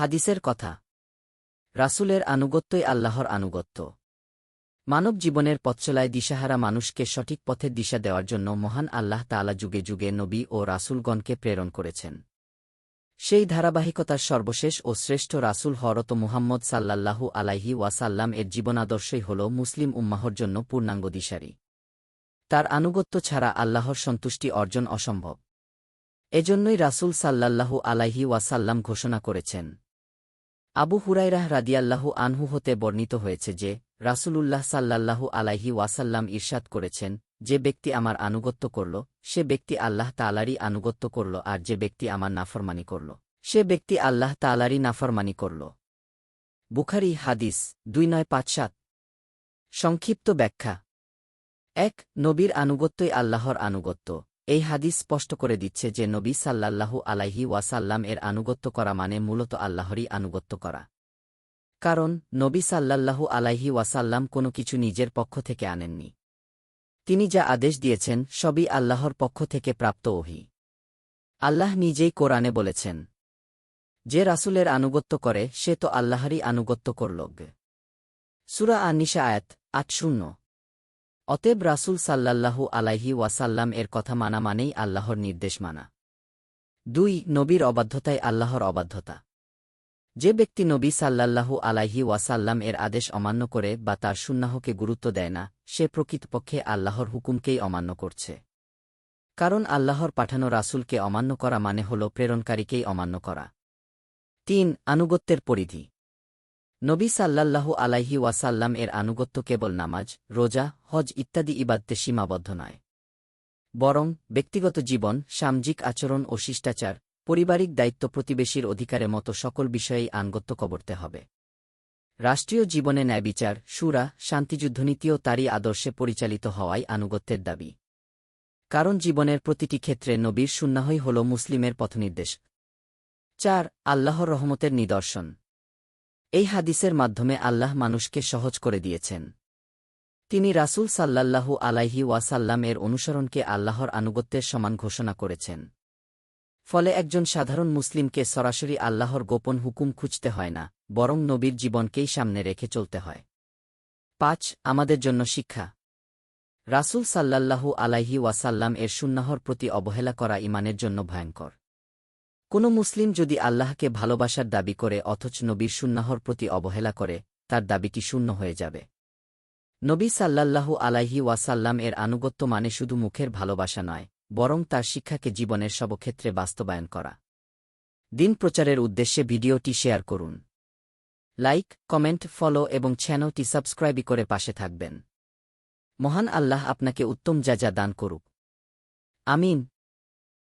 হাদিসের কথা। রাসূলের আনুগত্যই আল্লাহর আনুগত্য। মানব জীবনের পথচলায় দিশাহারা মানুষকে সঠিক পথের দিশা দেওয়ার জন্য মহান আল্লাহ তাআলা যুগে যুগে নবী ও রাসূলগণকে প্রেরণ করেছেন। সেই ধারাবাহিকতার সর্বশেষ ও শ্রেষ্ঠ রাসূল হরত মুহাম্মদ সাল্লাল্লাহু আলাইহি ওয়াসাল্লাম এর জীবনাদর্শই হল মুসলিম উম্মাহর জন্য পূর্ণাঙ্গ দিশারি। তার আনুগত্য ছাড়া আল্লাহর সন্তুষ্টি অর্জন অসম্ভব। এজন্যই রাসূল সাল্লাল্লাহু আলাইহি ওয়াসাল্লাম ঘোষণা করেছেন আবু হুরাইরাহ রাদিয়াল্লাহু আনহু হতে বর্ণিত হয়েছে যে, রাসূলুল্লাহ সাল্লাল্লাহু আলাইহি ওয়াসাল্লাম ইরশাদ করেছেন, যে ব্যক্তি আমার আনুগত্য করল, সে ব্যক্তি আল্লাহ তালারই আনুগত্য করল আর যে ব্যক্তি আমার নাফরমানি করল, সে ব্যক্তি আল্লাহ তালারই নাফরমানি করল। বুখারি হাদিস দুই নয় পাঁচ সাত। সংক্ষিপ্ত ব্যাখ্যা। এক, নবীর আনুগত্যই আল্লাহর আনুগত্য। এই হাদিস স্পষ্ট করে দিচ্ছে যে নবী সাল্লাল্লাহু আলাইহি ওয়াসাল্লাম এর আনুগত্য করা মানে মূলত আল্লাহরই আনুগত্য করা। কারণ, নবী সাল্লাল্লাহু আলাইহি ওয়াসাল্লাম কোনো কিছু নিজের পক্ষ থেকে আনেননি। তিনি যা আদেশ দিয়েছেন, সবই আল্লাহর পক্ষ থেকে প্রাপ্ত ওহি। আল্লাহ নিজেই কোরআনে বলেছেন, যে রাসূলের আনুগত্য করে, সে তো আল্লাহরই আনুগত্য করল। সুরা আনিশা আয়াত আট শূন্য। অতএব রাসূল সাল্লাল্লাহু আলাইহি ওয়াসাল্লাম এর কথা মানা মানেই আল্লাহর নির্দেশ মানা। দুই, নবীর অবাধ্যতায় আল্লাহর অবাধ্যতা। যে ব্যক্তি নবী সাল্লাল্লাহু আলাইহি ওয়াসাল্লাম এর আদেশ অমান্য করে বা তার সুন্নাহকে গুরুত্ব দেয় না, সে প্রকৃতপক্ষে আল্লাহর হুকুমকেই অমান্য করছে। কারণ আল্লাহর পাঠানো রাসূলকে অমান্য করা মানে হল প্রেরণকারীকেই অমান্য করা। তিন, আনুগত্যের পরিধি। নবী সাল্লাল্লাহু আলাইহি ওয়াসাল্লাম এর আনুগত্য কেবল নামাজ, রোজা, হজ ইত্যাদি ইবাদতে সীমাবদ্ধ নয়। বরং ব্যক্তিগত জীবন, সামাজিক আচরণ ও শিষ্টাচার, পারিবারিক দায়িত্ব প্রতিবেশীর অধিকারের মতো সকল বিষয়েই আনুগত্য কবরতে হবে। রাষ্ট্রীয় জীবনে ন্যায়বিচার সুরা শান্তিযুদ্ধনীতিও তারই আদর্শে পরিচালিত হওয়াই আনুগত্যের দাবি। কারণ জীবনের প্রতিটি ক্ষেত্রে নবীর সুন্নাহই হল মুসলিমের পথনির্দেশ। চার, আল্লাহর রহমতের নিদর্শন। এই হাদিসের মাধ্যমে আল্লাহ মানুষকে সহজ করে দিয়েছেন। তিনি রাসূল সাল্লাল্লাহু আলাইহি ওয়াসাল্লাম এর অনুসরণকে আল্লাহর আনুগত্যের সমান ঘোষণা করেছেন। ফলে একজন সাধারণ মুসলিমকে সরাসরি আল্লাহর গোপন হুকুম খুঁজতে হয় না, বরং নবীর জীবনকেই সামনে রেখে চলতে হয়। পাঁচ, আমাদের জন্য শিক্ষা। রাসূল সাল্লাল্লাহু আলাইহি ওয়াসাল্লাম এর সুন্নাহর প্রতি অবহেলা করা ইমানের জন্য ভয়ঙ্কর কোনো মুসলিম যদি আল্লাহকে ভালোবাসার দাবি করে অথচ নবীর সুন্নাহর প্রতি অবহেলা করে, তার দাবিটি শূন্য হয়ে যাবে। নবী সাল্লাল্লাহু আলাইহি ওয়াসাল্লাম এর আনুগত্য মানে শুধু মুখের ভালোবাসা নয়, বরং তার শিক্ষাকে জীবনের সবক্ষেত্রে বাস্তবায়ন করা। দিন প্রচারের উদ্দেশ্যে ভিডিওটি শেয়ার করুন। লাইক, কমেন্ট, ফলো এবং চ্যানেলটি সাবস্ক্রাইবই করে পাশে থাকবেন। মহান আল্লাহ আপনাকে উত্তম যা যা দান করুক। আমিন।